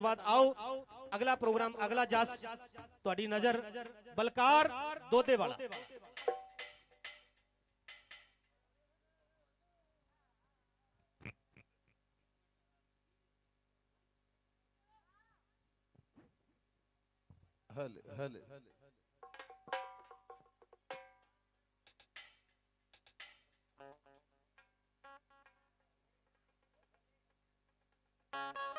ਬਾਅਦ ਆਓ ਅਗਲਾ ਪ੍ਰੋਗਰਾਮ ਅਗਲਾ ਜਸ ਤੁਹਾਡੀ ਨਜ਼ਰ ਬਲਕਾਰ ਦੋਦੇ ਵਾਲਾ ਹਲੇ ਹਲੇ ਓ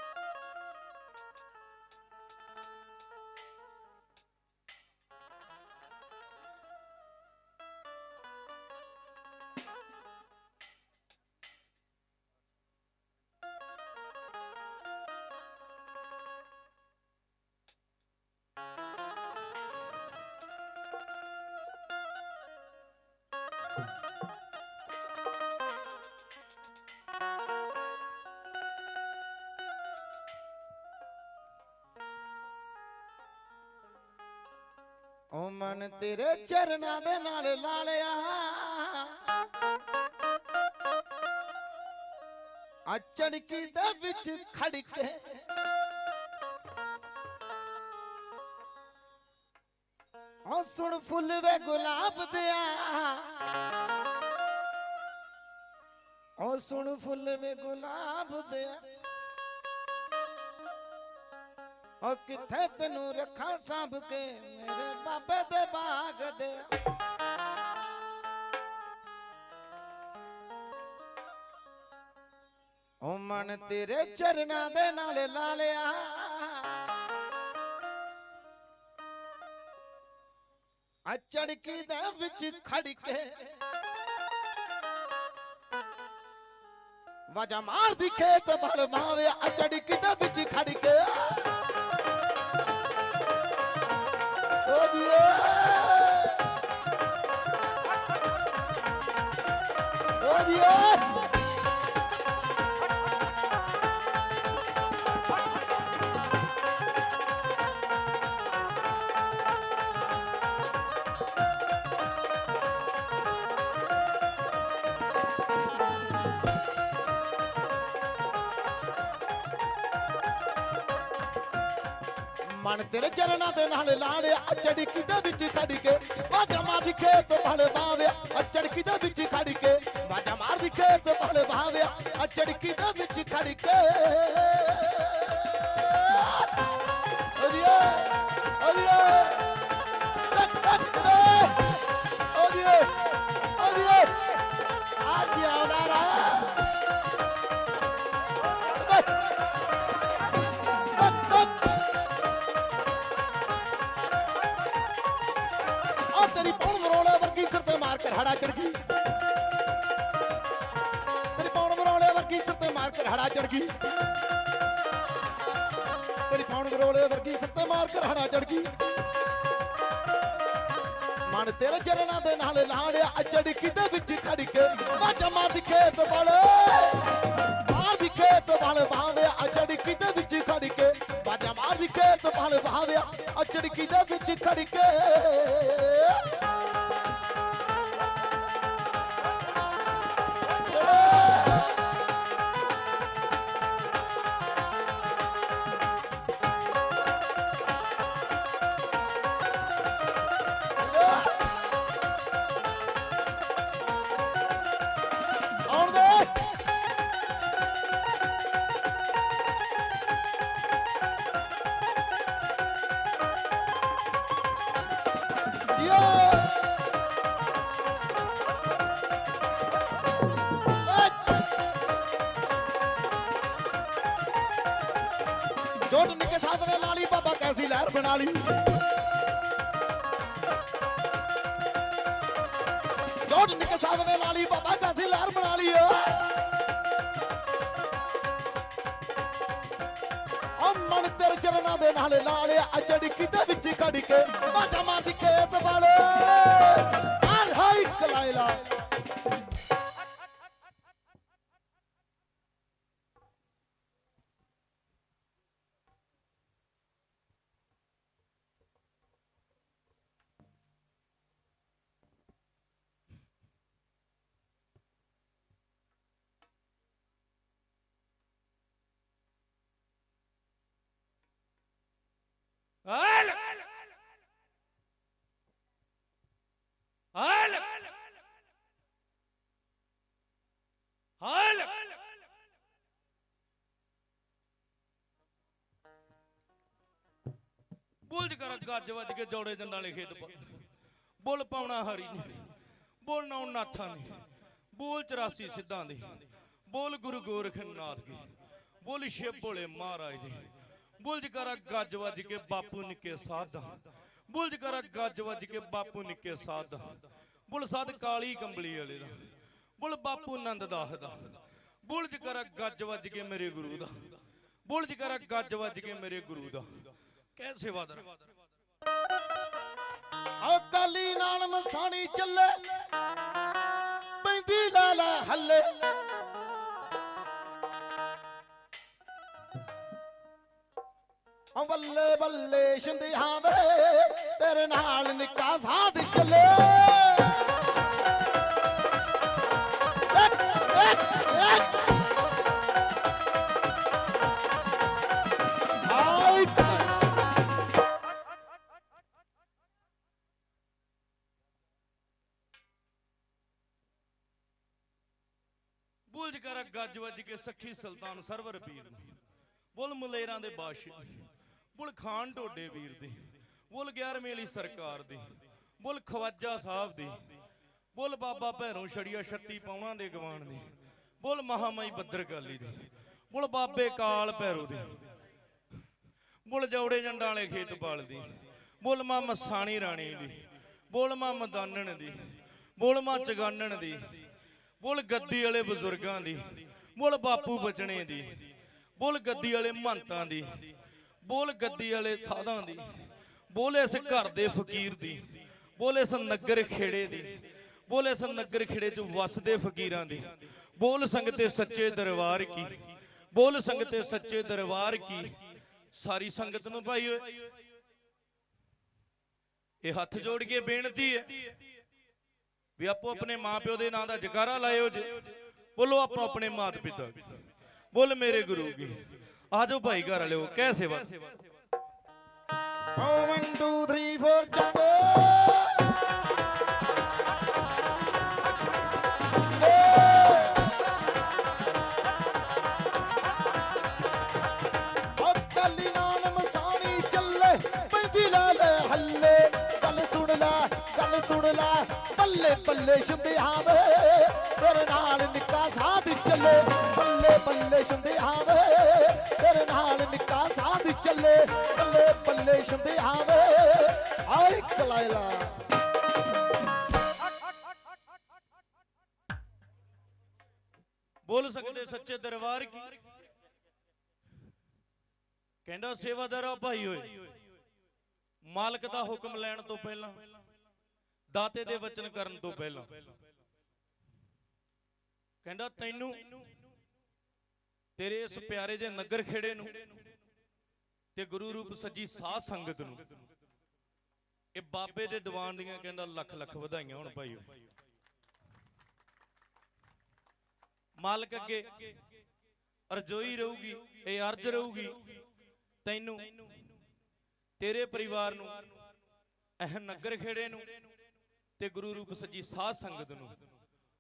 ਮਨ ਤੇਰੇ ਚਰਨਾਂ ਦੇ ਨਾਲ ਲਾਲਿਆ। ਆ ਚੜਕੀ ਦੇ ਵਿੱਚ ਖੜ ਕੇ। ਓ ਸੁਣ ਫੁੱਲ ਵੇ ਗੁਲਾਬ ਦਿਆ ਓ ਸੁਣ ਫੁੱਲ ਵੇ ਗੁਲਾਬ ਦਿਆ ਓ ਕਿੱਥੇ ਤੈਨੂੰ ਰੱਖਾਂ ਸਾਂਭ ਕੇ? ਮੇਰੇ ਬਾਬੇ ਦੇ ਬਾਗ ਦੇ। ਓ ਮਨ ਤੇਰੇ ਚਰਨਾਂ ਦੇ ਨਾਲ ਲਾਲਿਆ। ਆ ਚੜਕੀ ਦੇ ਵਿੱਚ ਖੜ ਕੇ। ਵਾਜਾ ਮਾਰਦੀ ਖੇਤ ਬਲ ਮਾਵੇ ਆ ਚੜਕੀ ਦੇ ਵਿੱਚ ਖੜ ਕੇ। ਓ ਮਨ ਤੇਰੇ ਚਰਨਾਂ ਦੇ ਨਾਲ ਲਾੜਿਆ ਚੜਕੀ ਦੇ ਵਿੱਚ ਖੜ ਕੇ। ਬਾਜਾ ਮਾਰਦੀ ਖੇਤ ਭਲ ਬਾਵਿਆ ਚੜਕੀ ਦੇ ਵਿੱਚ ਖੜ ਕੇ। ਬਾਜਾ ਮਾਰਦੀ ਖੇਤ ਭਲ ਬਾਵਿਆ ਚੜਕੀ ਦੇ ਵਿੱਚ ਖੜ ਕੇ। ਓਰੀਏ ਓਰੀਏ ਟਕ ਟਕ ਓਰੀਏ ਓਰੀਏ ਆ ਜਿਉਂਦਾ ਰਾ ਹੜਾ ਚੜ ਗਈ। ਤੇਰੀ ਪੌਣ ਮਰੋਲੇ ਵਰਗੀ ਸਿਰ ਤੇ ਮਾਰ ਕੇ ਹੜਾ ਚੜ ਗਈ। ਤੇਰੀ ਪੌਣ ਮਰੋਲੇ ਵਰਗੀ ਸਿਰ ਤੇ ਮਾਰ ਕੇ ਹੜਾ ਚੜ ਗਈ। ਮਨ ਤੇਰੇ ਚਰਨਾਂ ਦੇ ਨਾਲ ਲਾੜਿਆ ਅਚੜਕੀ ਦੇ ਵਿੱਚ ਖੜ ਕੇ ਵਾਜਾ ਮਾਰਦੀ ਖੇਤ ਬਲ ਮਾਰਦੀ ਖੇਤ ਬਲ ਭਾਵਿਆ ਅਚੜਕੀ ਦੇ ਵਿੱਚ ਖੜ ਕੇ। ਵਾਜਾ ਮਾਰਦੀ ਖੇਤ ਬਲ ਭਾਵਿਆ ਅਚੜਕੀ ਦੇ ਵਿੱਚ ਖੜ ਕੇ। ਲਹਿਰ ਬਣਾ ਲਈ ਸਾਧਨੇ ਲਾਲੀ ਬਾਬਾ ਕੈਸੀ ਲਹਿਰ ਬਣਾ ਲਈ ਓ ਮਨ ਤੇਰੇ ਚਰਨਾਂ ਦੇ ਨਾਲ ਲਾਲਿਆ ਅਚੜਕੀ ਕਿਤੇ ਵਿੱਚ ਖੜ ਕੇ ਬਾਜਾ ਮਾਰਦੀ ਬੁਲਜ ਕਰ, ਗੱਜ ਵੱਜ ਕੇ ਜੋੜੇ ਜੰਡਾਲੇ ਖੇਡ ਪਾ। ਬੁੱਲ ਪਾਉਣਾ ਹਰੀ ਨੇ ਬੁੱਲ ਨੌ ਨਾਥਾਂ ਨੇ ਬੋਲ 84 ਸਿੱਧਾਂ ਦੇ, ਬੋਲ ਗੁਰੂ ਗੋਰਖਨਾਥ ਦੇ, ਬੋਲ ਸ਼ਿਵ ਭੋਲੇ ਮਹਾਰਾਜ ਦੇ। ਬੁਲਜ ਕਰਾ, ਗੱਜ ਵੱਜ ਕੇ ਬਾਪੂ ਨਿੱਕੇ ਸਾਧਾਂ। ਬੁਲਜ ਕਰਾ, ਗੱਜ ਵੱਜ ਕੇ ਬਾਪੂ ਨਿੱਕੇ ਸਾਧਾਂ। ਬੁੱਲ ਸਾਧ ਕਾਲੀ ਕੰਬਲੀ ਵਾਲੇ ਦਾ, ਬੁੱਲ ਬਾਪੂ ਨੰਦ ਦਾਸ ਦਾ। ਬੁੱਲ ਕਰਾ, ਗੱਜ ਵੱਜ ਕੇ ਮੇਰੇ ਗੁਰੂ ਦਾ। ਬੁੱਲ ਕਰਾ, ਗੱਜ ਵੱਜ ਕੇ ਮੇਰੇ ਗੁਰੂ ਦਾ। ਕਹਿ ਸੇਵਾਦਾਰ ਓ ਕਾਲੀ ਨਾਲ ਮਸਾਣੀ ਚੱਲੇ ਪੈਂਦੀ ਲਾਲਾ ਹੱਲੇ। ਬੱਲੇ ਬੱਲੇ ਸ਼ਿੰਦਿਆਂ ਵੇ ਤੇਰੇ ਨਾਲ ਨਿੱਕਾ ਸਾਧ ਚੱਲੇ। ਇੱਕ, ਇੱਕ, ਇੱਕ। ਕਰਾ ਗੱਜ ਵੱਜ ਕੇ ਸਖੀ ਸੁਲਤਾਨ ਸਰਵਰ ਪੀਰ ਬੁੱਲ ਮਲੇਰਾਂ ਦੇ ਬਾਦਸ਼ਾਹ ਬੁੱਲ ਖਾਨ ਢੋਡੇ ਵੀਰ ਦੀ ਬੁੱਲ 11ਵੇਂ ਵਾਲੀ ਸਰਕਾਰ ਦੀ ਬੁੱਲ ਖਵਾਜਾ ਸਾਹਿਬ ਦੀ ਬੁੱਲ ਬਾਬਾ ਭੈਰੋਂ ਛੜੀਆ 36 ਪੌਣਾ ਦੇ ਗਵਾਨ ਦੀ ਬੁੱਲ ਮਹਾਮਾਈ ਬੱਦਰਕਾਲੀ ਦੀ ਬੁੱਲ ਬਾਬੇ ਕਾਲ ਭੈਰੋ ਦੀ ਬੁੱਲ ਜੋੜੇ ਜੰਡਾਂ ਵਾਲੇ ਖੇਤ ਪਾਲ ਦੀ ਬੁੱਲ ਮਾਂ ਮਸਾਣੀ ਰਾਣੀ ਦੀ ਬੁੱਲ ਮਾਂ ਮਦਾਨਣ ਦੀ ਬੁੱਲ ਮਾਂ ਚਗਾਨਣ ਦੀ ਬੋਲ ਗੱਦੀ ਵਾਲੇ ਬਜ਼ੁਰਗਾਂ ਦੀ, ਬੋਲ ਬਾਪੂ ਬਚਣੇ ਦੀ, ਬੋਲ ਗੱਦੀ ਵਾਲੇ ਮਹੰਤਾਂ ਦੀ, ਬੋਲ ਗੱਦੀ ਵਾਲੇ ਸਾਧਾਂ ਦੀ, ਬੋਲ ਇਸ ਘਰ ਦੇ ਫਕੀਰ ਦੀ, ਬੁੱਲ ਇਸ ਨਗਰ ਖੇੜੇ ਦੀ, ਬੋਲ ਇਸ ਨਗਰ ਖੇੜੇ 'ਚ ਵਸਦੇ ਫਕੀਰਾਂ ਦੀ, ਬੋਲ ਸੰਗਤੇ ਸੱਚੇ ਦਰਬਾਰ ਕੀ, ਬੋਲ ਸੰਗਤੇ ਸੱਚੇ ਦਰਬਾਰ ਕੀ, ਸਾਰੀ ਸੰਗਤ ਨੂੰ ਭਾਈ ਓਏ, ਇਹ ਹੱਥ ਜੋੜ ਕੇ ਬੇਨਤੀ ਹੈ। ਵੀ ਆਪੋ ਆਪਣੇ ਮਾਪਿਓ ਦੇ ਨਾਂ ਦਾ ਜਕਾਰਾ ਲਾਇਓ ਜੇ। ਬੋਲੋ ਆਪੋ ਆਪਣੇ ਮਾਤ ਪਿਤਾ ਬੋਲ ਮੇਰੇ ਗੁਰੂ ਕੀ ਆਜੋ ਭਾਈ ਘਰ ਵਾਲਿਓ ਕਹਿ ਸੇਵਾ। Oh, one, two, three, four, ਸੁਣ ਲੈ ਗੱਲ ਸੁਣ ਲੈ। ਬੱਲੇ ਬੱਲੇ ਸ਼ੁੰਭਿਆਂ ਵੇ ਤੇਰੇ ਨਾਲ ਨਿੱਕਾ ਸਾਧ ਚੱਲੇ। ਬੱਲੇ ਬੱਲੇ ਸ਼ੁੰਭਿਆਂ ਵੇ ਤੇਰੇ ਨਾਲ ਨਿੱਕਾ ਸਾਧ ਚੱਲੇ। ਬੱਲੇ ਬੱਲੇ ਸ਼ੁੰਭਿਆਂ ਵੇ ਆਈ ਕਲਾਇਲਾ ਬੋਲ ਸਕਦੇ ਸੱਚੇ ਦਰਬਾਰ ਕੀ? ਕਹਿੰਦਾ ਸੇਵਾਦਾਰਾ ਭਾਈ ਓਏ। ਮਾਲਕ ਦਾ ਹੁਕਮ ਲੈਣ ਤੋਂ ਪਹਿਲਾਂ ਦਾਤੇ ਦੇ ਵਚਨ ਕਰਨ ਤੋਂ ਪਹਿਲਾਂ। ਕਹਿੰਦਾ ਤੈਨੂੰ ਤੇਰੇ ਇਸ ਪਿਆਰੇ ਜੇ ਨਗਰ ਖੇੜੇ ਨੂੰ ਤੇ ਗੁਰੂ ਰੂਪ ਸੱਜੀ ਸਾਧ ਸੰਗਤ ਨੂੰ ਇਹ ਬਾਬੇ ਦੇ ਦੀਵਾਨ ਦੀਆਂ ਕਹਿੰਦਾ ਲੱਖ ਲੱਖ ਵਧਾਈਆਂ ਹੋਣ ਭਾਈਓ। ਮਾਲਕ ਅੱਗੇ ਅਰਜ਼ੋਈ ਰਹੂਗੀ ਇਹ ਅਰਜ਼ ਰਹੂਗੀ। ਤੈਨੂੰ ਤੇਰੇ ਪਰਿਵਾਰ ਨੂੰ ਇਹ ਨਗਰ ਖੇੜੇ ਨੂੰ ਤੇ ਗੁਰੂ ਰੂਪ ਸੱਜੀ ਸਾਧ ਸੰਗਤ ਨੂੰ।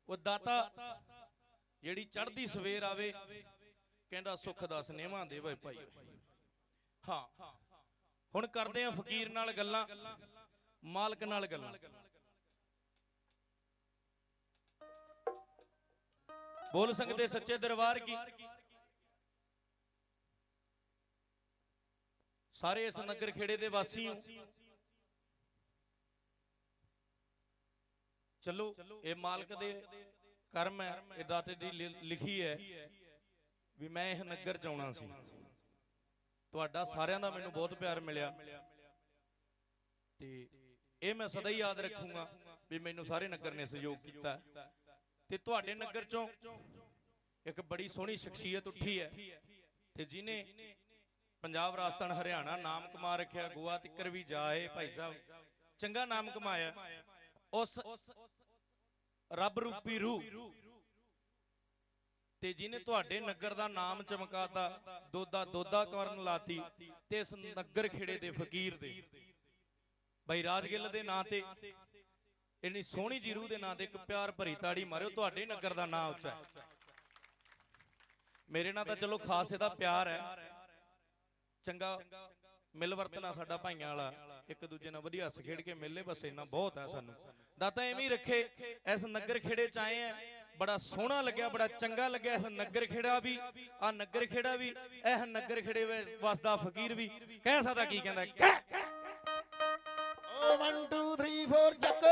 ਉਹ ਦਾਤਾ ਜਿਹੜੀ ਚੜ੍ਹਦੀ ਸਵੇਰ ਆਵੇ, ਕਹਿੰਦਾ ਸੁੱਖ ਦਾ ਸਨੇਹਾਂ ਦੇਵੇ ਭਾਈ। ਹਾਂ, ਹੁਣ ਕਰਦੇ ਆ ਫਕੀਰ ਨਾਲ ਗੱਲਾਂ, ਮਾਲਕ ਨਾਲ ਗੱਲਾਂ। ਬੋਲ ਸਕਦੇ ਸੱਚੇ ਦਰਬਾਰ ਕੀ? ਸਾਰੇ ਇਸ ਨਗਰ ਖੇੜੇ ਦੇ ਵਾਸੀ ਹੋ। ਚਲੋ ਇਹ ਮਾਲਕ ਦੇ ਕਰਮ ਹੈ ਇਹ ਦਾਤੇ ਦੀ ਲਿਖੀ ਹੈ ਵੀ ਮੈਂ ਇਹ ਨਗਰ ਚ ਆਉਣਾ ਸੀ। ਤੁਹਾਡਾ ਸਾਰਿਆਂ ਦਾ ਮੈਨੂੰ ਬਹੁਤ ਪਿਆਰ ਮਿਲਿਆ। ਤੇ ਇਹ ਮੈਂ ਸਦਾ ਹੀ ਯਾਦ ਰੱਖੂੰਗਾ ਵੀ ਮੈਨੂੰ ਸਾਰੇ ਨਗਰ ਨੇ ਸਹਿਯੋਗ ਕੀਤਾ। ਤੇ ਤੁਹਾਡੇ ਨਗਰ ਚੋਂ ਇੱਕ ਬੜੀ ਸੋਹਣੀ ਸ਼ਖਸੀਅਤ ਉੱਠੀ ਹੈ। ਤੇ ਜਿਨੇ ਪੰਜਾਬ ਰਾਜਸਥਾਨ ਹਰਿਆਣਾ ਨਾਮ ਕਮਾ ਰੱਖਿਆ ਗੋਆ ਤਿੱਕਰ ਵੀ ਜਾਏ ਭਾਈ ਸਾਹਿਬ ਚੰਗਾ ਨਾਮ ਕਮਾਇਆ। ਉਸ ਰੱਬ ਰੂਪੀ ਰੂਹ। ਤੇ ਜਿਨੇ ਤੁਹਾਡੇ ਨਗਰ ਦਾ ਨਾਮ ਚਮਕਾਤਾ ਦੋਦਾ ਦੋਦਾ ਕਰਨ ਲਾਤੀ ਤੇ ਇਸ ਨਗਰ ਖੇੜੇ ਦੇ ਫਕੀਰ ਦੇ ਭਾਈ ਰਾਜਗਿੱਲ ਦੇ। ਨਾਂ ਤੇ ਇੰਨੀ ਸੋਹਣੀ ਜੀ ਰੂਹ ਦੇ ਨਾਂ ਤੇ ਇੱਕ ਪਿਆਰ ਭਰੀ ਤਾੜੀ ਮਾਰਿਓ ਤੁਹਾਡੇ ਨਗਰ ਦਾ ਨਾਂ ਉੱਚਾ। ਮੇਰੇ ਨਾਲ ਤਾਂ ਚਲੋ ਖਾਸ ਇਹਦਾ ਪਿਆਰ ਹੈ। ਚੰਗਾ। ਮਿਲ ਵਰਤਣਾ ਸਾਡਾ ਭਾਈਆਂ ਵਾਲਾ। ਇੱਕ ਦੂਜੇ ਨਾਲ ਵਧੀਆ ਹੱਸ ਖੇਡ ਕੇ ਮਿਲੇ, ਬਸ ਇੰਨਾ ਬਹੁਤ ਹੈ ਸਾਨੂੰ। ਦਾਤਾ ਐਵੇਂ ਹੀ ਰੱਖੇ, ਇਸ ਨਗਰ ਖੇੜੇ ਚ ਆਏ ਆ ਬੜਾ ਸੋਹਣਾ ਲੱਗਿਆ, ਬੜਾ ਚੰਗਾ ਲੱਗਿਆ ਇਸ ਨਗਰ ਖੇੜਾ ਵੀ। ਆ ਨਗਰ ਖੇੜਾ ਵੀ, ਇਹ ਨਗਰ ਖੇੜੇ ਵਿੱਚ ਵਸਦਾ ਫਕੀਰ ਵੀ। ਕਹਿ ਸਕਦਾ ਕੀ ਕਹਿੰਦਾ ਓ 1 2 3 4 ਚੱਕ।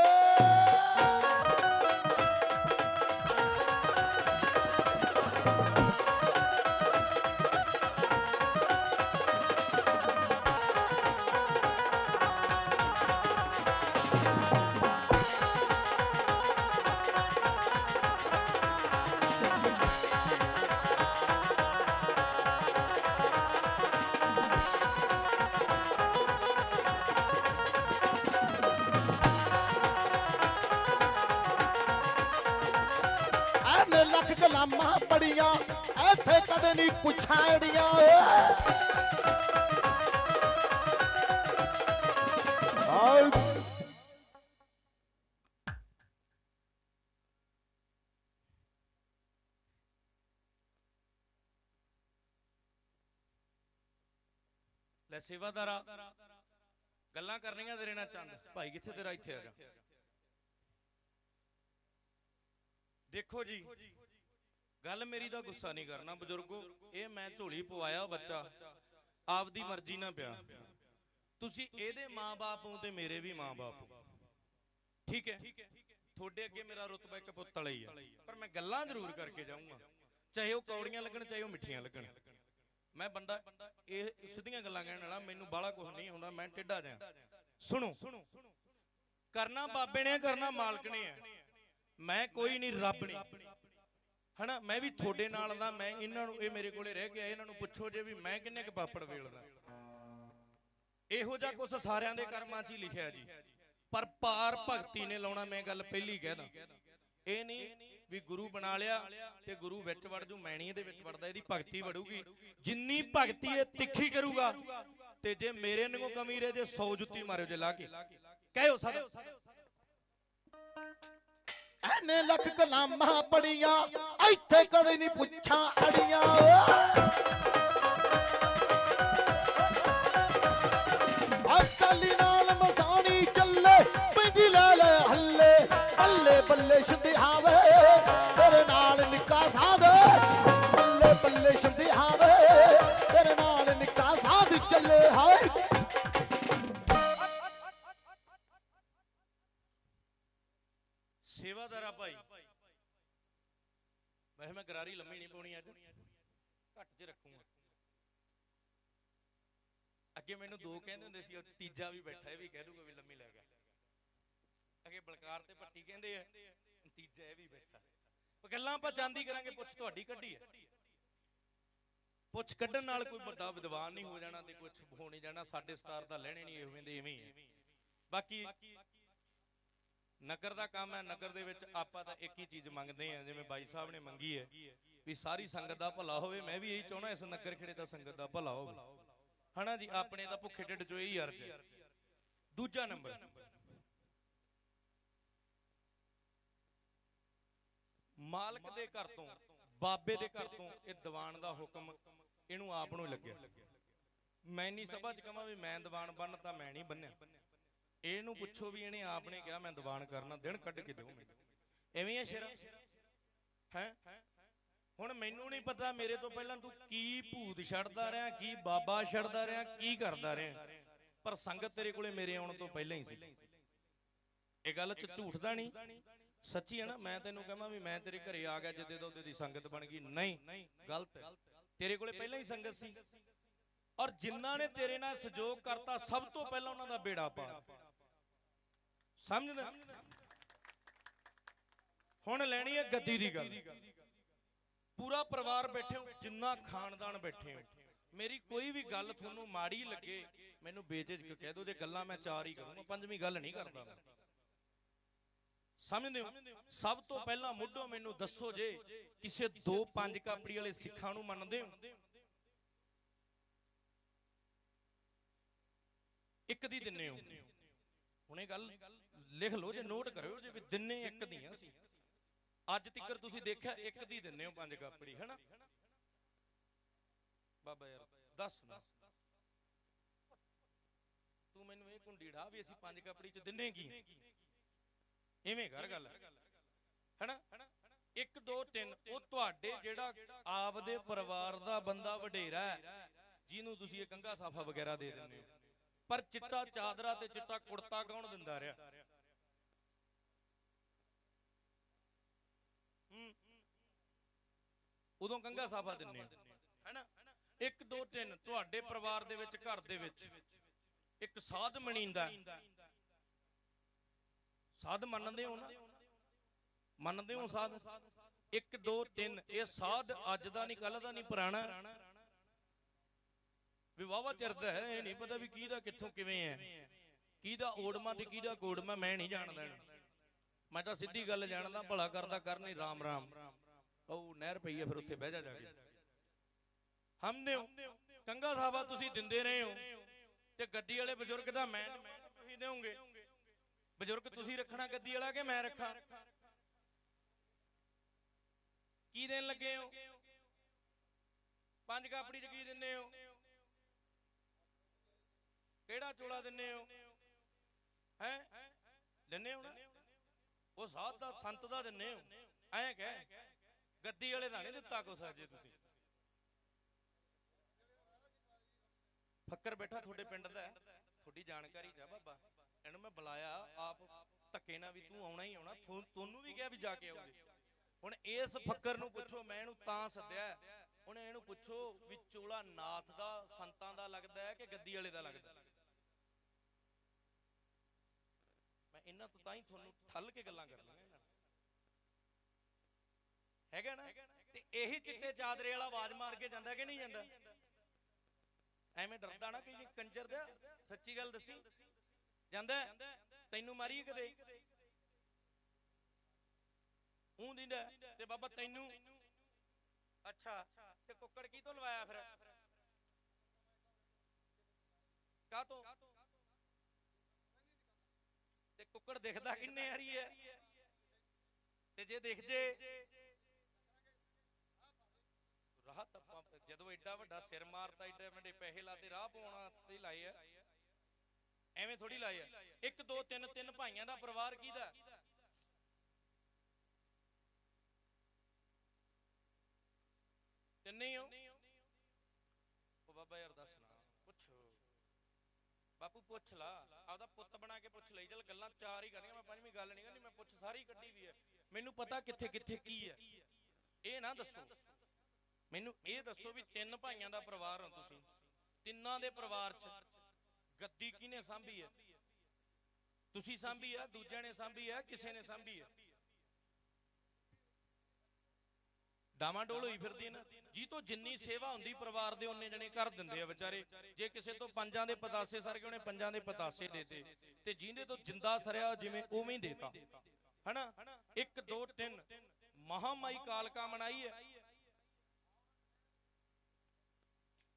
ਲੱਖ ਕਲਾਮਾਂ ਪੜੀਆਂ ਇੱਥੇ ਕਦੇ ਨਹੀਂ ਪੁੱਛਾੜੀਆਂ ਹਾਏ ਲੈ ਸੇਵਾਦਾਰਾ ਗੱਲਾਂ ਕਰਨੀਆਂ ਤੇਰੇ ਨਾਲ ਚੰਦ। ਭਾਈ ਕਿੱਥੇ ਤੇਰਾ ਇੱਥੇ ਆ ਦੇਖੋ ਜੀ, ਗੱਲ ਮੇਰੀ ਦਾ ਗੁੱਸਾ ਨਹੀਂ ਕਰਨਾ ਬਜ਼ੁਰਗੋ, ਇਹ ਮੈਂ ਝੋਲੀ ਪਵਾਇਆ ਬੱਚਾ, ਆਪਦੀ ਮਰਜ਼ੀ ਨਾਲ ਪਿਆ। ਤੁਸੀਂ ਇਹਦੇ ਮਾਂ-ਬਾਪ ਹੋ ਤੇ ਮੇਰੇ ਵੀ ਮਾਂ-ਬਾਪ ਠੀਕ ਹੈ? ਤੁਹਾਡੇ ਅੱਗੇ ਮੇਰਾ ਰੁਤਬਾ ਇੱਕ ਪੁੱਤ ਵਾਲਾ ਹੀ ਆ। ਪਰ ਮੈਂ ਗੱਲਾਂ ਜ਼ਰੂਰ ਕਰਕੇ ਜਾਊਂਗਾ। ਚਾਹੇ ਉਹ ਕੌੜੀਆਂ ਲੱਗਣ, ਚਾਹੇ ਉਹ ਮਿੱਠੀਆਂ ਲੱਗਣ। ਮੈਂ ਬੰਦਾ, ਇਹ ਸਿੱਧੀਆਂ ਗੱਲਾਂ ਕਹਿਣ ਵਾਲਾ, ਮੈਨੂੰ ਬਾਹਲਾ ਕੁਝ ਨਹੀਂ ਹੁੰਦਾ, ਮੈਂ ਟੇਢਾ ਜਾਂ ਸੁਣੋ। ਕਰਨਾ ਬਾਬੇ ਨੇ, ਕਰਨਾ ਮਾਲਕ ਨੇ ਹੈ ਮੈਂ ਕੋਈ ਨਹੀਂ ਰੱਬ ਨਹੀਂ। ਹਨਾ ਮੈਂ ਵੀ ਤੁਹਾਡੇ ਨਾਲ ਦਾ ਮੈਂ ਇਹਨਾਂ ਨੂੰ ਇਹ ਮੇਰੇ ਕੋਲੇ ਰਹਿ ਕੇ ਆਏ ਇਹਨਾਂ ਨੂੰ ਪੁੱਛੋ ਜੇ ਵੀ ਮੈਂ ਕਿੰਨੇ ਕੁ ਪਾਪੜ ਵੇਲਦਾ। ਇਹੋ ਜਿਹਾ ਕੁਝ ਸਾਰਿਆਂ ਦੇ ਕਰਮਾਂ 'ਚ ਹੀ ਲਿਖਿਆ ਜੀ। ਪਰ ਪਾਰ ਭਗਤੀ ਨੇ ਲਾਉਣਾ ਮੈਂ ਗੱਲ ਪਹਿਲੀ ਕਹਿਦਾ। ਇਹ ਨਹੀਂ ਵੀ ਗੁਰੂ ਬਣਾ ਲਿਆ ਤੇ ਗੁਰੂ ਵਿੱਚ ਵੜ ਜੂ ਮੈਣੀ ਇਹਦੇ ਵਿੱਚ ਵੜਦਾ ਇਹਦੀ ਭਗਤੀ ਵੜੂਗੀ। ਜਿੰਨੀ ਭਗਤੀ ਇਹ ਤਿੱਖੀ ਕਰੂਗਾ ਤੇ ਜੇ ਮੇਰੇ ਨੂੰ ਕਮੀ ਰਹੇ ਜੇ 100 ਜੁੱਤੀ ਮਾਰਿਓ ਜੇ ਲਾ ਕੇ। ਕਹਿਓ ਸਦਾ। ਐਨੇ ਲੱਖ ਕਲਾਮਾਂ ਪੜੀਆਂ ਇੱਥੇ ਕਦੇ ਨਹੀਂ ਪੁੱਛਾਂ ਅੜੀਆਂ। ਅਕਾਲੀ ਨਾਲ ਮਸਾਣੀ ਚੱਲੇ, ਪੈਂਦੀ ਲੈ ਲੈ ਹੱਲੇ, ਬੱਲੇ ਬੱਲੇ ਸ਼ੁਧਿਆਵੇ ਤੇਰੇ ਨਾਲ ਨਿੱਕਾ ਸਾਧ, ਬੱਲੇ ਬੱਲੇ ਸ਼ੁਧਿਆਵੇ ਤੇਰੇ ਨਾਲ ਨਿੱਕਾ ਸਾਧ ਚੱਲੇ ਹਾਏ। ਸੇਵਾਦਾਰਾ ਭਾਈ। ਵੈਸੇ ਮੈਂ ਗਰਾਰੀ ਲੰਮੀ ਨਹੀਂ ਪਾਉਣੀ ਅੱਜ। ਘੱਟ 'ਚ ਰੱਖੂਗਾ। ਅੱਗੇ ਮੈਨੂੰ ਦੋ ਕਹਿੰਦੇ ਹੁੰਦੇ ਸੀ, ਉਹ ਤੀਜਾ ਵੀ ਬੈਠਾ ਇਹ ਵੀ ਕਹਿ ਦੂਗਾ ਵੀ ਲੰਮੀ ਲੈ ਗਿਆ ਅੱਗੇ ਬਲਕਾਰ ਤੇ ਪੱਟੀ ਕਹਿੰਦੇ ਆ, ਤੀਜਾ ਇਹ ਵੀ ਬੈਠਾ। ਗੱਲਾਂ ਆਪਾਂ ਚਾਂਦੀ ਕਰਾਂਗੇ, ਪੁੱਛ ਤੁਹਾਡੀ ਕੱਢੀ ਹੈ ਪੁੱਛ ਕੱਢਣ ਨਾਲ ਕੋਈ ਵੱਡਾ ਵਿਦਵਾਨ ਨਹੀਂ ਹੋ ਜਾਣਾ ਤੇ ਕੁਝ ਹੋ ਨਹੀਂ ਜਾਣਾ, ਸਾਡੇ ਸਟਾਰ ਤਾਂ ਲੈਣੇ ਨਹੀਂ ਐਵੇਂ ਦੇ ਐਵੇਂ ਹੀ ਹੈ ਬਾਕੀ ਨਗਰ ਦਾ ਕੰਮ ਹੈ, ਨਗਰ ਦੇ ਵਿੱਚ ਆਪਾਂ ਤਾਂ ਇੱਕ ਹੀ ਚੀਜ਼ ਮੰਗਦੇ ਆ ਜਿਵੇਂ ਬਾਈ ਸਾਹਿਬ ਨੇ ਮੰਗੀ ਹੈ, ਵੀ ਸਾਰੀ ਸੰਗਤ ਦਾ ਭਲਾ ਹੋਵੇ। ਮੈਂ ਵੀ ਇਹੀ ਚਾਹਣਾ ਇਸ ਨਗਰ ਖੇੜੇ ਦਾ ਸੰਗਤ ਦਾ ਭਲਾ ਹੋਵੇ। ਹਨਾ ਜੀ? ਆਪਣੇ ਤਾਂ ਭੁੱਖੇ ਢਿੱਡ ਚੋਂ ਇਹੀ ਅਰਜ਼ ਹੈ। ਦੂਜਾ ਨੰਬਰ। ਮਾਲਕ ਦੇ ਘਰ ਤੋਂ, ਬਾਬੇ ਦੇ ਘਰ ਤੋਂ ਇਹ ਦੀਵਾਨ ਦਾ ਹੁਕਮ ਇਹਨੂੰ ਆਪ ਨੂੰ ਲੱਗਿਆ। ਮੈਂ ਨਹੀਂ ਸਭਾ ਚ ਕਹਾਂ ਵੀ ਮੈਂ ਦੀਵਾਨ ਬੰਨ ਤਾਂ ਮੈਂ ਨਹੀਂ ਬੰਨਿਆ। ਇਹਨੂੰ ਪੁੱਛੋ ਵੀ ਇਹਨੇ ਆਪ ਨੇ ਕਿਹਾ ਮੈਂ ਦੀਵਾਨ ਕਰਨਾ ਦਿਨ ਕੱਢ ਕੇ ਦਿਓ ਮੈਨੂੰ। ਐਵੇਂ ਹੈ ਸ਼ੇਰਾ। ਹੈ? ਹੁਣ ਮੈਨੂੰ ਨਹੀਂ ਪਤਾ ਮੇਰੇ ਤੋਂ ਪਹਿਲਾਂ ਤੂੰ ਕੀ ਭੂਤ ਛੱਡਦਾ ਰਿਹਾ ਕੀ ਬਾਬਾ ਛੱਡਦਾ ਰਿਹਾ ਕੀ ਕਰਦਾ ਰਿਹਾ? ਪਰ ਸੰਗਤ ਤੇਰੇ ਕੋਲੇ ਮੇਰੇ ਆਉਣ ਤੋਂ ਪਹਿਲਾਂ ਹੀ ਸੀ। ਇਹ ਗੱਲ ਚ ਝੂਠ ਦਾ ਨਹੀਂ। ਸੱਚੀ ਹੈ ਨਾ ਮੈਂ ਤੈਨੂੰ ਕਹਾਂ ਵੀ ਮੈਂ ਤੇਰੇ ਘਰੇ ਆ ਗਿਆ ਜਿੱਦੇ ਦਾ ਉਹਦੇ ਸੰਗਤ ਬਣ ਗਈ। ਨਹੀਂ ਗਲਤ ਤੇਰੇ ਕੋਲੇ ਪਹਿਲਾਂ ਹੀ ਸੰਗਤ ਸੀ। ਔਰ ਜਿਨ੍ਹਾਂ ਨੇ ਤੇਰੇ ਨਾਲ ਸਹਿਯੋਗ ਕਰਤਾ ਸਭ ਤੋਂ ਪਹਿਲਾਂ ਉਹਨਾਂ ਦਾ ਬੇੜਾ ਪਾਰ ਸਮਝਦੇ ਹੁਣ ਲੈਣੀ ਹੈ ਗੱਦੀ ਦੀ ਗੱਲ। ਪੂਰਾ ਪਰਿਵਾਰ ਬੈਠੇ ਹੋ, ਜਿੰਨਾ ਖਾਨਦਾਨ ਬੈਠੇ ਹੋ। ਮੇਰੀ ਕੋਈ ਵੀ ਗੱਲ ਤੁਹਾਨੂੰ ਮਾੜੀ ਲੱਗੇ, ਮੈਨੂੰ ਬੇਝਿਜਕ ਕਹਿ ਦਿਓ, ਜੇ ਗੱਲਾਂ ਮੈਂ ਚਾਰ ਹੀ ਕਰੂੰਗਾ, ਪੰਜਵੀਂ ਗੱਲ ਨਹੀਂ ਕਰਦਾ ਸਮਝਦੇ ਹੋ? ਸਭ ਤੋਂ ਪਹਿਲਾਂ ਮੁੱਢੋਂ ਮੈਨੂੰ ਦੱਸੋ ਜੇ ਕਿਸੇ ਦੋ ਪੰਜ ਕਾਪੜੀ ਵਾਲੇ ਸਿੱਖਾਂ ਨੂੰ ਮੰਨਦੇ ਹੋ? ਇੱਕ ਦੀ ਦਿੰਨੇ ਹੋ। ਹੁਣੇ ਗੱਲ। ਲਿਖ ਲਓ ਜੇ ਨੋਟ ਕਰਿਓ ਜੇ ਵੀ ਦਿੰਨੇ ਇੱਕ ਦੀਆਂ ਸੀ। ਅੱਜ ਤੱਕ ਤੁਸੀਂ ਦੇਖਿਆ ਇੱਕ ਦੀ ਦਿੰਨੇ ਹੋ ਪੰਜ ਕਾਪੜੀ ਹੈਨਾ? ਬਾਬਾ ਯਾਰ ਦੱਸ ਨਾ। ਮੈਨੂੰ ਇਹ ਕੁੰਡੀ ਢਾ ਵੀ ਅਸੀਂ ਪੰਜ ਕਪੜੀ ਚ ਦਿੰਨੇ ਕੀ? ਐਵੇਂ ਕਰ ਗੱਲ। ਹੈਨਾ? 1 2 3 ਉਹ ਤੁਹਾਡੇ ਜਿਹੜਾ ਆਪਦੇ ਪਰਿਵਾਰ ਦਾ ਬੰਦਾ ਵਡੇਰਾ ਹੈ ਜਿਹਨੂੰ ਤੁਸੀਂ ਇਹ ਕੰਗਾ ਸਾਫਾ ਵਗੈਰਾ ਦੇ ਦਿੰਦੇ ਹੋ। ਪਰ ਚਿੱਟਾ ਚਾਦਰਾ ਤੇ ਚਿੱਟਾ ਕੁੜਤਾ ਕੌਣ ਦਿੰਦਾ ਰਿਹਾ ਹੂੰ। ਉਦੋਂ ਕੰਗਾ ਸਾਫਾ ਦਿੰਨੇ ਹੋ। ਹੈਨਾ? 1 2 3 ਤੁਹਾਡੇ ਪਰਿਵਾਰ ਦੇ ਵਿੱਚ ਘਰ ਦੇ ਵਿੱਚ। ਇੱਕ ਸਾਧ ਮਣੀਂਦਾ। ਸਾਧ ਮੰਨਦੇ ਹੋ ਨਾ? ਮੰਨਦੇ ਹੋ ਸਾਧ? 1 2 3 ਇਹ ਸਾਧ ਅੱਜ ਦਾ ਨਹੀਂ ਕੱਲ ਦਾ ਨਹੀਂ ਪੁਰਾਣਾ। ਵੀ ਵਾਵਾ ਚਿਰਦਾ ਹੈ ਇਹ ਨਹੀਂ ਪਤਾ ਵੀ ਕਿਹਦਾ ਕਿੱਥੋਂ ਕਿਵੇਂ ਹੈ। ਕਿਹਦਾ ਓੜਮਾ ਤੇ ਕਿਹਦਾ ਕੋੜਮਾ ਮੈਂ ਨਹੀਂ ਜਾਣਦਾ। ਮੈਂ ਤਾਂ ਸਿੱਧੀ ਗੱਲ ਜਾਣਦਾ ਭਲਾ ਕਰਦਾ ਕਰ ਨਹੀਂ ਰਾਮ ਰਾਮ। ਉਹ ਨਹਿਰ ਪਈ ਹੈ ਫਿਰ ਉੱਥੇ ਬਹਿ ਜਾ ਜਾ ਕੇ। ਹਮਨੇ ਕੰਗਾ ਸਾਹਿਬਾ ਤੁਸੀਂ ਦਿੰਦੇ ਰਹੇ ਹੋ ਤੇ ਗੱਡੀ ਵਾਲੇ ਬਜ਼ੁਰਗ ਦਾ ਮੈਂ ਤੁਸੀਂ ਦੇਵੋਗੇ ਬਜ਼ੁਰਗ ਤੁਸੀਂ ਰੱਖਣਾ ਗੱਦੀ ਵਾਲਾ ਕਿ ਮੈਂ ਰੱਖਾਂ? ਕੀ ਦੇਣ ਲੱਗੇ ਹੋ? ਪੰਜ ਕਾਪੜੀ ਚ ਕੀ ਦਿੰਨੇ ਹੋ? ਕਿਹੜਾ ਚੋਲਾ ਦਿੰਨੇ ਹੋ? ਹੈ? ਦਿੰਨੇ ਹੋ ਨਾ? ਉਹ ਸਾਧ ਦਾ ਸੰਤ ਦਾ ਦਿੰਨੇ ਹੋ? ਐਂ ਕਹਿ। ਗੱਦੀ ਵਾਲੇ ਦਾ ਨਹੀਂ ਦਿੱਤਾ ਕੁਛ ਅਜੇ ਤੁਸੀਂ। ਫੱਕਰ ਬੈਠਾ ਤੁਹਾਡੇ ਪਿੰਡ ਦਾ। ਤੁਹਾਡੀ ਜਾਣਕਾਰੀ ਚ ਬਾਬਾ। ਇਹਨੂੰ ਮੈਂ ਬੁਲਾਇਆ, ਆਪ ਧੱਕੇ ਨਾਲ ਵੀ ਤੂੰ ਆਉਣਾ ਹੀ ਆਉਣਾ। ਤੁਹਾਨੂੰ ਵੀ ਕਿਹਾ ਵੀ ਜਾ ਕੇ ਆਓਗੇ। ਹੁਣ ਇਸ ਫੱਕਰ ਨੂੰ ਪੁੱਛੋ, ਮੈਂ ਇਹਨੂੰ ਤਾਂ ਸੱਦਿਆ। ਹੁਣ ਇਹਨੂੰ ਪੁੱਛੋ ਵੀ ਚੋਲਾ ਨਾਥ ਦਾ, ਸੰਤਾਂ ਦਾ ਲੱਗਦਾ ਹੈ ਕਿ ਗੱਦੀ ਵਾਲੇ ਦਾ ਲੱਗਦਾ ਮੈਂ ਇਹਨਾਂ ਤੋਂ ਤਾਂ ਹੀ ਤੁਹਾਨੂੰ ਠੱਲ ਕੇ ਗੱਲਾਂ ਕਰਨੀਆਂ। ਇਹਨਾਂ ਹੈਗਾ ਨਾ? ਤੇ ਇਹੀ ਚਿੱਟੇ ਚਾਦਰੇ ਵਾਲਾ ਆਵਾਜ਼ ਮਾਰ ਕੇ ਜਾਂਦਾ ਕਿ ਨਹੀਂ ਜਾਂਦਾ? ਐਵੇਂ ਡਰਦਾ ਨਾ ਕਿ ਜੀ ਕੰਜਰ ਦਾ ਸੱਚੀ ਗੱਲ ਦੱਸੀ? ਜਾਂਦਾ ਤੈਨੂੰ ਮਾਰੀ ਕਦੇ? ਊਂ ਦਿੰਦਾ ਤੇ ਬਾਬਾ ਤੈਨੂੰ। ਅੱਛਾ, ਤੇ ਕੁੱਕੜ ਕੀ ਤੋਂ ਲਵਾਇਆ ਫਿਰ? ਕਾ ਤੋਂ ਤੇ ਕੁੱਕੜ ਦਿਖਦਾ ਕਿੰਨੇ ਹਰੀ ਹੈ? ਤੇ ਜੇ ਦਿਖ ਜੇ ਰਾਹ ਤੱਪਾਂ ਜਦੋਂ ਐਡਾ ਵੱਡਾ ਸਿਰ ਮਾਰਤਾ ਐਡੇ ਵੱਡੇ ਪੈਸੇ ਲਾਤੇ, ਰਾਹ ਪਾਉਣਾ ਤੇ ਲਾਏ ਆ। ਐਵੇਂ ਥੋੜੀ ਲਾਏ ਆ। ਇੱਕ, ਦੋ, ਤਿੰਨ ਤਿੰਨ ਭਾਈਆਂ ਦਾ ਪਰਿਵਾਰ ਕਿਹਦਾ? ਤਿੰਨੇ ਹੋ ਉਹ ਬਾਬਾ ਯਾਰ ਦੱਸ ਨਾ, ਪੁੱਛੋ। ਬਾਪੂ ਪੁੱਛ ਲਾ, ਆਪਦਾ ਪੁੱਤ ਬਣਾ ਕੇ ਪੁੱਛ ਲਈ। ਚਲ ਗੱਲਾਂ ਚਾਰ ਹੀ ਕਰਨੀਆਂ, ਮੈਂ ਪੰਜਵੀਂ ਗੱਲ ਨਹੀਂ ਕਰਨੀ, ਮੈਂ ਪੁੱਛ ਸਾਰੀ ਕੱਢੀ ਵੀ ਹੈ ਮੈਨੂੰ ਪਤਾ ਕਿੱਥੇ ਕਿੱਥੇ ਕੀ ਹੈ ਇਹ ਨਾ ਦੱਸੋ। ਮੈਨੂੰ ਇਹ ਦੱਸੋ ਵੀ ਤਿੰਨ ਭਾਈਆਂ ਦਾ ਪਰਿਵਾਰ ਹੋ ਤੁਸੀਂ? ਤਿੰਨਾਂ ਦੇ ਪਰਿਵਾਰ 'ਚ ਗੱਦੀ ਕਿਹਨੇ ਸਾਂਭੀ ਹੈ? ਤੁਸੀਂ ਸਾਂਭੀ ਆ, ਦੂਜਿਆਂ ਨੇ ਸਾਂਭੀ ਆ, ਕਿਸੇ ਨੇ ਸਾਂਭੀ ਆ? ਡਾਮਾਡੋਲ ਹੋਈ ਫਿਰਦੀ ਨਾ। ਜੀ ਤੋਂ ਜਿੰਨੀ ਸੇਵਾ ਹੁੰਦੀ ਪਰਿਵਾਰ ਦੇ ਉਹਨੇ ਜਣੇ ਕਰ ਦਿੰਦੇ ਆ ਵਿਚਾਰੇ। ਜੇ ਕਿਸੇ ਤੋਂ ਪੰਜਾਂ ਦੇ ਪਤਾਸੇ ਸਰ ਗਏ, ਉਹਨੇ ਪੰਜਾਂ ਦੇ ਪਤਾਸੇ ਦੇਤੇ ਤੇ। ਜਿਹਦੇ ਤੋਂ ਜਿੰਦਾ ਸਰਿਆ ਜਿਵੇਂ ਉਵੇਂ ਹੀ ਦੇਤਾ। ਹਨਾ? 1 2 3 ਮਹਾਮਾਈ ਕਾਲਕਾ ਮਨਾਈ ਹੈ।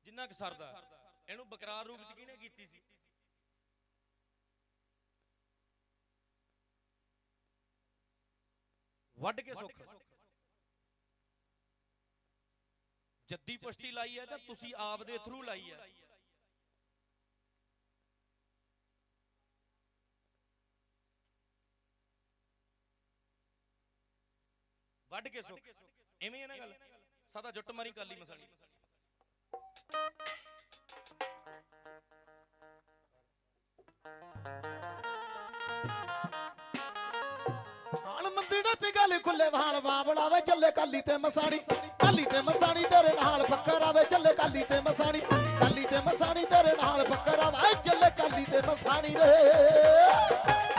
ਜਿੰਨਾ ਕਿ ਸਰਦਾ। ਇਹਨੂੰ ਬਕਰਾਰ ਰੂਪ ਚ ਕਿਹਨੇ ਕੀਤੀ ਸੀ? ਵੱਢ ਕੇ ਸੁੱਖ। ਜੱਦੀ ਪੁਸ਼ਤੀ ਲਾਈ ਹੈ ਜਾਂ ਤੁਸੀਂ ਆਪ ਦੇ ਥਰੂ ਲਾਈ ਹੈ। ਵੱਢ ਕੇ ਸੁੱਖ। ਐਵੇਂ ਹੈ ਨਾ ਗੱਲ? ਸਾਦਾ ਜੁੱਟ ਮਾਰੀ ਕਾਲੀ ਮਸਾਲੀ। ਹਾਲ ਮੰਦਿੜਾ ਤੇ ਗੱਲ ਖੁੱਲੇ ਵਾਲ ਬਾਬੜਾ ਵੇ, ਚੱਲੇ ਕਾਲੀ ਤੇ ਮਸਾਣੀ, ਕਾਲੀ ਤੇ ਮਸਾਣੀ ਤੇਰੇ ਨਾਲ ਫੱਕਰ ਆਵੇ, ਚੱਲੇ ਕਾਲੀ ਤੇ ਮਸਾਣੀ, ਕਾਲੀ ਤੇ ਮਸਾਣੀ ਤੇਰੇ ਨਾਲ ਫੱਕਰ ਆਵੇ, ਚੱਲੇ ਕਾਲੀ ਤੇ ਮਸਾਣੀ ਰੇ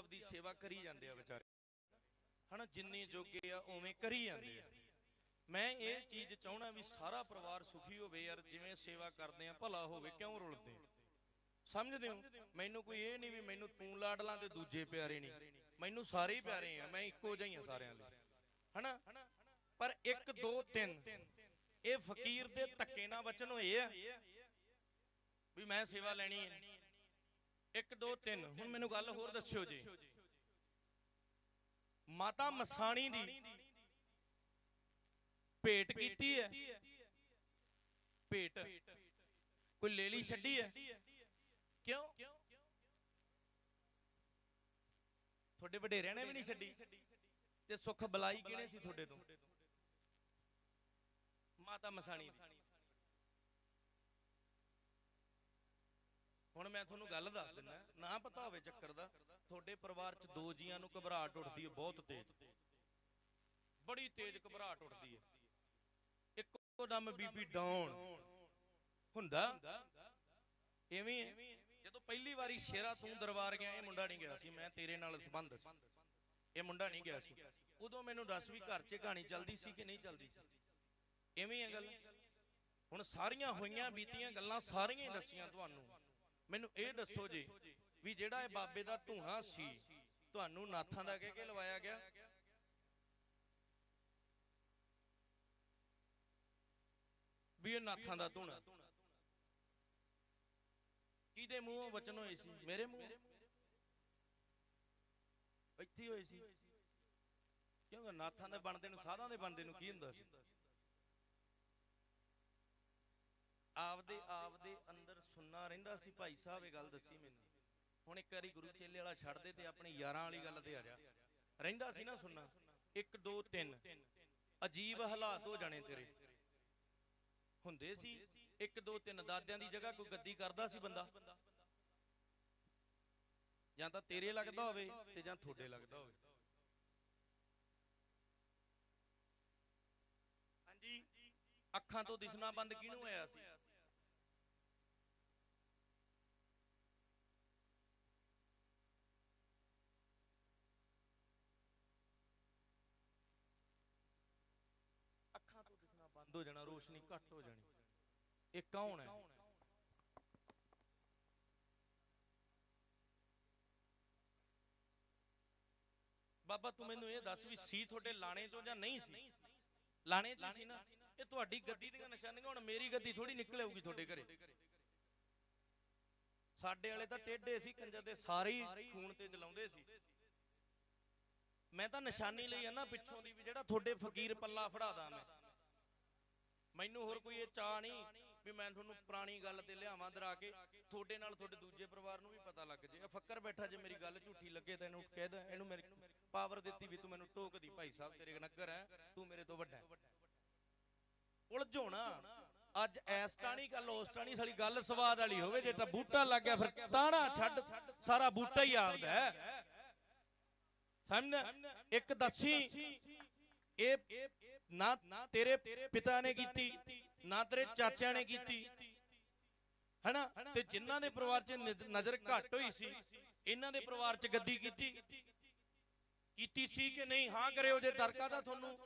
ਆਪਦੀ ਸੇਵਾ ਕਰੀ ਜਾਂਦੇ ਆ ਵਿਚਾਰੇ। ਹਨਾ, ਜਿੰਨੇ ਜੋਗੇ ਆ, ਉਵੇਂ ਕਰੀ ਜਾਂਦੇ ਆ। ਮੈਂ ਇਹ ਚੀਜ਼ ਚਾਹਣਾ ਵੀ ਸਾਰਾ ਪਰਿਵਾਰ ਸੁਖੀ ਹੋਵੇ ਯਾਰ, ਜਿਵੇਂ ਸੇਵਾ ਕਰਦੇ ਆ, ਭਲਾ ਹੋਵੇ, ਕਿਉਂ ਰੁਲਦੇ? ਸਮਝਦੇ ਹੋ? ਮੈਨੂੰ ਕੋਈ ਇਹ ਨਹੀਂ ਵੀ ਮੈਨੂੰ ਤੂੰ ਲਾਡਲਾਂ ਤੇ ਦੂਜੇ ਪਿਆਰੇ ਨਹੀਂ। ਮੈਨੂੰ ਸਾਰੇ ਹੀ ਪਿਆਰੇ ਆ, ਮੈਂ ਇੱਕੋ ਜਿਹਾ ਹੀ ਆ ਸਾਰਿਆਂ ਲਈ ਹਨਾ? ਪਰ 1 2 3 ਇਹ ਫਕੀਰ ਦੇ ਧੱਕੇ ਨਾਲ ਵਚਨ ਹੋਏ ਆ ਵੀ ਮੈਂ ਸੇਵਾ ਲੈਣੀ ਹੈ 1 2 3 ਹੁਣ ਮੈਨੂੰ ਗੱਲ ਹੋਰ ਦੱਸਿਓ ਜੀ। ਮਾਤਾ ਮਸਾਣੀ ਦੀ ਭੇਟ ਕੀਤੀ ਹੈ। ਭੇਟ। ਕੋਈ ਲੇਲੀ ਛੱਡੀ ਹੈ? ਕਿਉਂ? ਤੁਹਾਡੇ ਵਡੇਰਿਆਂ ਨੇ ਵੀ ਨਹੀਂ ਛੱਡੀ। ਤੇ ਸੁੱਖ ਬਲਾਈ ਕਿਹਨੇ ਸੀ ਤੁਹਾਡੇ ਤੋਂ? ਮਾਤਾ ਮਸਾਣੀ ਦੀ। ਹੁਣ ਮੈਂ ਤੁਹਾਨੂੰ ਗੱਲ ਦੱਸ ਦਿੰਦਾ, ਨਾ ਪਤਾ ਹੋਵੇ ਚੱਕਰ ਦਾ, ਤੁਹਾਡੇ ਪਰਿਵਾਰ 'ਚ ਦੋ ਜੀਆਂ ਨੂੰ ਘਬਰਾਹਟ ਉੱਠਦੀ ਹੈ, ਬਹੁਤ ਤੇਜ਼। ਬੜੀ ਤੇਜ਼ ਘਬਰਾਹਟ ਉੱਠਦੀ ਹੈ। ਇੱਕੋ ਦਮ ਬੀਪੀ ਡਾਊਨ ਹੁੰਦਾ। ਐਵੇਂ ਜਦੋਂ ਪਹਿਲੀ ਵਾਰੀ ਸ਼ੇਰਾ ਤੂੰ ਦਰਬਾਰ ਗਿਆ, ਇਹ ਮੁੰਡਾ ਨਹੀਂ ਗਿਆ ਸੀ, ਮੈਂ ਤੇਰੇ ਨਾਲ ਸੰਬੰਧ ਸੀ। ਇਹ ਮੁੰਡਾ ਨਹੀਂ ਗਿਆ ਸੀ। ਉਦੋਂ ਮੈਨੂੰ ਦੱਸ ਵੀ ਘਰ 'ਚ ਕਹਾਣੀ ਚੱਲਦੀ ਸੀ ਕਿ ਨਹੀਂ ਚੱਲਦੀ ਸੀ। ਐਵੇਂ ਹੈ ਗੱਲ। ਹੁਣ ਸਾਰੀਆਂ ਹੋਈਆਂ ਬੀਤੀਆਂ ਗੱਲਾਂ ਸਾਰੀਆਂ ਹੀ ਦੱਸੀਆਂ ਤੁਹਾਨੂੰ। ਮੈਨੂੰ ਇਹ ਦੱਸੋ ਜੀ ਵੀ ਜਿਹੜਾ ਇਹ ਬਾਬੇ ਦਾ ਧੂਣਾ ਸੀ, ਤੁਹਾਨੂੰ ਨਾਥਾਂ ਦਾ ਕਹਿ ਕੇ ਲਵਾਇਆ ਗਿਆ? ਵੀ ਇਹ ਨਾਥਾਂ ਦਾ ਧੂਣਾ ਕਿਹਦੇ ਮੂੰਹੋਂ ਵਚਨ ਹੋਏ ਸੀ? ਮੇਰੇ ਮੂੰਹ? ਇੱਥੇ ਹੋਏ ਸੀ। ਕਿਉਂਕਿ ਨਾਥਾਂ ਦੇ ਬਣਦੇ ਨੂੰ, ਸਾਧਾਂ ਦੇ ਬਣਦੇ ਨੂੰ ਕੀ ਹੁੰਦਾ ਸੀ? ਆਪਦੇ ਆਪਦੇ ਅੰਦਰ ਸੁਣਨਾ ਰਹਿੰਦਾ ਸੀ। ਭਾਈ ਸਾਹਿਬ ਇਹ ਗੱਲ ਦੱਸੀ ਮੈਨੂੰ। ਹੁਣ ਇੱਕ ਵਾਰੀ ਗੁਰੂ ਚੇਲੇ ਵਾਲਾ ਛੱਡ ਦੇ ਤੇ ਆਪਣੇ ਯਾਰਾਂ ਵਾਲੀ ਗੱਲ ਤੇ ਆ ਜਾ। ਰਹਿੰਦਾ ਸੀ ਨਾ ਸੁਣਨਾ। 1 2 3 ਅਜੀਬ ਹਾਲਾਤ ਹੋ ਜਾਣੇ ਤੇਰੇ। ਹੁੰਦੇ ਸੀ 1 2 3 ਦਾਦਿਆਂ ਦੀ ਜਗ੍ਹਾ ਕੋਈ ਗੱਦੀ ਕਰਦਾ ਸੀ ਬੰਦਾ। ਜਾਂ ਤਾਂ ਤੇਰੇ ਲੱਗਦਾ ਹੋਵੇ ਤੇ ਜਾਂ ਤੁਹਾਡੇ ਲੱਗਦਾ ਹੋਵੇ। ਹਾਂਜੀ। ਅੱਖਾਂ ਤੋਂ ਦਿਸਣਾ ਬੰਦ ਕਿਹਨੂੰ ਹੋਇਆ ਸੀ ਅੱਖਾਂ ਤੋਂ ਦਿਸਣਾ ਬੰਦ ਹੋ ਜਾਣਾ, ਰੋਸ਼ਨੀ ਘੱਟ ਹੋ ਜਾਣੀ। ਇਹ ਕੌਣ ਹੈ? ਬਾਬਾ, ਤੂੰ ਮੈਨੂੰ ਇਹ ਦੱਸ ਵੀ ਸੀ ਤੁਹਾਡੇ ਲਾਣੇ ਚੋਂ ਜਾਂ ਨਹੀਂ ਸੀ? ਲਾਣੇ ਚ ਸੀ ਨਾ। ਇਹ ਤੁਹਾਡੀ ਗੱਦੀ ਦੀਆਂ ਨਿਸ਼ਾਨੀਆਂ, ਹੁਣ ਮੇਰੀ ਗੱਦੀ ਥੋੜੀ ਨਿਕਲ ਆਊਗੀ ਤੁਹਾਡੇ ਘਰੇ। ਸਾਡੇ ਵਾਲੇ ਤਾਂ ਟੇਢੇ ਸੀ, ਕੰਜਰ ਦੇ ਸਾਰੇ ਹੀ ਖੂਨ ਤੇ ਚਲਾਉਂਦੇ ਸੀ। ਮੈਂ ਤਾਂ ਨਿਸ਼ਾਨੀ ਲਈ ਆ ਨਾ ਪਿੱਛੋਂ ਦੀ ਵੀ ਜਿਹੜਾ ਤੁਹਾਡੇ ਫਕੀਰ ਪੱਲਾ ਫੜਾਦਾ ਮੈਂ। ਮੈਨੂੰ ਹੋਰ ਕੋਈ ਇਹ ਚਾਹ ਨਹੀਂ ਵੀ ਮੈਂ ਤੁਹਾਨੂੰ ਪੁਰਾਣੀ ਗੱਲ ਤੇ ਲਿਆਵਾਂ ਦਰਾ ਕੇ, ਤੁਹਾਡੇ ਨਾਲ ਤੁਹਾਡੇ ਦੂਜੇ ਪਰਿਵਾਰ ਨੂੰ ਵੀ ਪਤਾ ਲੱਗ ਜੇ। ਫੱਕਰ ਬੈਠਾ ਜੇ ਮੇਰੀ ਗੱਲ ਝੂਠੀ ਲੱਗੇ ਤਾਂ ਇਹਨੂੰ ਕਹਿ ਦੇ, ਇਹਨੂੰ ਮੇਰੀ ਪਾਵਰ ਦਿੱਤੀ ਵੀ ਤੂੰ ਮੈਨੂੰ ਟੋਕਦੀ, ਭਾਈ ਸਾਹਿਬ ਤੇਰੇ ਨਗਰ ਹੈ, ਤੂੰ ਮੇਰੇ ਤੋਂ ਵੱਡਾ ਹੈ। ਉਲਝੋਣਾ ਅੱਜ ਐਸ ਟਾਣੀ ਗੱਲ ਉਸ ਟਾਣੀ ਸਾਡੀ ਗੱਲ ਸਵਾਦ ਵਾਲੀ ਹੋਵੇ, ਜੇ ਤਾਂ ਬੂਟਾ ਲੱਗ ਗਿਆ ਫਿਰ ਟਾਣਾ ਛੱਡ, ਸਾਰਾ ਬੂਟਾ ਹੀ ਆਪਦਾ ਹੈ। ਸਮਝ ਇੱਕ ਦੱਸੀ, ਇਹ ਨਾ ਤੇਰੇ ਪਿਤਾ ਨੇ ਕੀਤੀ, ਨਾ ਤੇਰੇ ਚਾਚਿਆਂ ਨੇ ਕੀਤੀ। ਹੈਨਾ? ਤੇ ਜਿਨ੍ਹਾਂ ਦੇ ਪਰਿਵਾਰ 'ਚ ਨਜ਼ਰ ਘੱਟ ਹੋਈ ਸੀ, ਇਹਨਾਂ ਦੇ ਪਰਿਵਾਰ 'ਚ ਗੱਦੀ ਕੀਤੀ। ਕੀਤੀ ਸੀ ਕਿ ਨਹੀਂ? ਹਾਂ ਕਰਿਓ, ਜੇ ਡਰ ਕਾਹਦਾ ਤੁਹਾਨੂੰ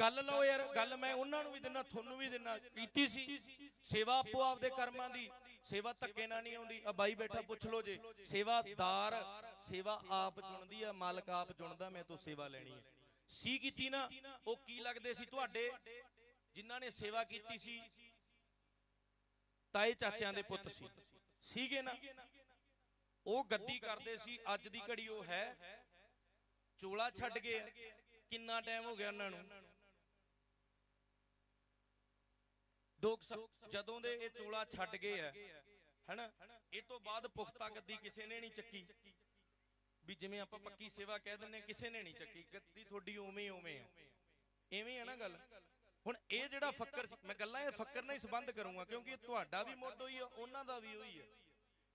ਗੱਲ ਲਓ ਯਾਰ, ਗੱਲ ਮੈਂ ਉਹਨਾਂ ਨੂੰ ਵੀ ਦਿੰਨਾ, ਤੁਹਾਨੂੰ ਵੀ ਦਿੰਨਾ। ਕੀਤੀ ਸੀ। ਸੇਵਾ ਆਪੋ ਆਪਦੇ ਕਰਮਾਂ ਦੀ, ਸੇਵਾ ਧੱਕੇ ਨਾਲ ਨਹੀਂ ਆਉਂਦੀ। ਆ ਬਾਈ ਬੈਠਾ, ਪੁੱਛ ਲਓ ਜੇ। ਸੇਵਾਦਾਰ ਸੇਵਾ ਆਪ ਚੁਣਦੀ ਆ, ਮਾਲਕ ਆਪ ਚੁਣਦਾ, ਮੈਂ ਤੋਂ ਸੇਵਾ ਲੈਣੀ ਹੈ ਸੀ ਕੀਤੀ ਨਾ ਉਹ ਕੀ ਲੱਗਦੇ ਸੀ ਤੁਹਾਡੇ? ਜਿਨ੍ਹਾਂ ਨੇ ਸੇਵਾ ਕੀਤੀ ਸੀ ਤਾਏ ਚਾਚਿਆਂ ਦੇ ਪੁੱਤ ਸੀ। ਸੀਗੇ ਨਾ? ਉਹ ਗੱਦੀ ਕਰਦੇ ਸੀ ਅੱਜ ਦੀ ਘੜੀ ਉਹ ਹੈ। ਚੋਲਾ ਛੱਡ ਗਏ। ਕਿੰਨਾ ਟਾਈਮ ਹੋ ਗਿਆ ਉਹਨਾਂ ਨੂੰ? ਦੋ ਕੁ ਸਾ- ਜਦੋਂ ਦੇ ਇਹ ਚੋਲਾ ਛੱਡ ਗਏ ਆ ਹੈਨਾ? ਇਹ ਤੋਂ ਬਾਅਦ ਪੁਖਤਾ ਗੱਦੀ ਕਿਸੇ ਨੇ ਨਹੀਂ ਚੱਕੀ। ਵੀ ਜਿਵੇਂ ਆਪਾਂ ਪੱਕੀ ਸੇਵਾ ਕਹਿ ਦਿੰਨੇ ਕਿਸੇ ਨੇ ਨਹੀਂ ਚੱਕੀ ਗੱਦੀ ਤੁਹਾਡੀ ਉਵੇਂ ਉਵੇਂ ਆ। ਐਵੇਂ ਆ ਨਾ ਗੱਲ। ਹੁਣ ਇਹ ਜਿਹੜਾ ਫੱਕਰ ਮੈਂ ਗੱਲਾਂ ਇਹ ਫੱਕਰ ਨਾਲ ਹੀ ਸੰਬੰਧ ਕਰੂੰਗਾ, ਕਿਉਂਕਿ ਇਹ ਤੁਹਾਡਾ ਵੀ ਮੁੱਢ ਹੋਈ ਆ, ਉਹਨਾਂ ਦਾ ਵੀ ਹੋਈ ਆ।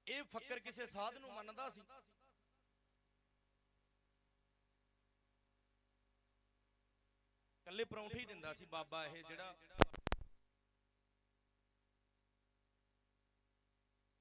ਇਹ ਫੱਕਰ ਕਿਸੇ ਸਾਧ ਨੂੰ ਮੰਨਦਾ ਸੀ। ਕੱਲੇ ਪਰੌਂਠੇ ਹੀ ਦਿੰਦਾ ਸੀ ਬਾਬਾ ਇਹ ਜਿਹੜਾ